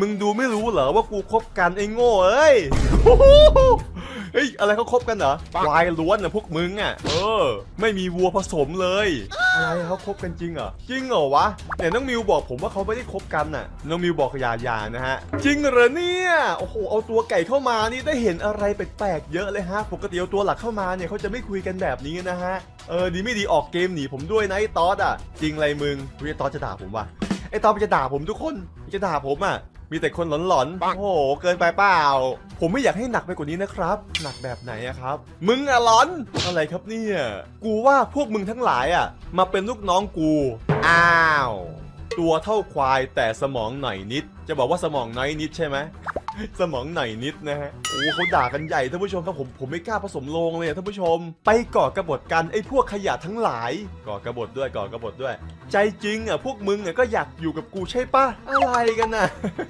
มึงดูไม่รู้เหรอว่ากูคบกันไอ้โง่เอ้ยเฮ้ยอะไรเขาคบกันเหรอควายล้วนนะพวกมึงอะเออ ไม่มีวัวผสมเลย อะไรเขาคบกันจริงเหรอจริงเหรอวะเนี่ยน้องมิวบอกผมว่าเขาไม่ได้คบกันน่ะน้องมิวบอกอย่าอย่านะฮะจริงเหรอเนี่ยโอ้โหเอาตัวไก่เข้ามานี่ได้เห็นอะไรแปลกๆเยอะเลยฮะปกติเอาตัวหลักเข้ามาเนี่ยเขาจะไม่คุยกันแบบนี้นะฮะเออดีไม่ดีออกเกมหนีผมด้วยนะไอ้ตอสอะจริงไรมึงเฮ้ยไอ้ตอสจะด่าผมว่ะไอ้ตอสมันจะด่าผมทุกคนมันจะด่าผมอะ มีแต่คนหลอนๆ โอ้โห เกินไปเปล่า ผมไม่อยากให้หนักไปกว่านี้นะครับ หนักแบบไหนอะครับ มึงอะหลอน อะไรครับเนี่ย กูว่าพวกมึงทั้งหลายอะมาเป็นลูกน้องกู อ้าว ตัวเท่าควายแต่สมองหน่อยนิด จะบอกว่าสมองน้อยนิดใช่ไหม สมองหน่อยนิดนะฮะ โอ้เขาด่ากันใหญ่ท่านผู้ชมครับผมผมไม่กล้าผสมโลงเลยอะท่านผู้ชม ไปก่อกระบฏกันไอ้พวกขยะทั้งหลาย ก่อกระบฏด้วยก่อกระบฏด้วย ใจจริงอะพวกมึงอะก็อยากอยู่กับกูใช่ปะอะไรกันน่ะ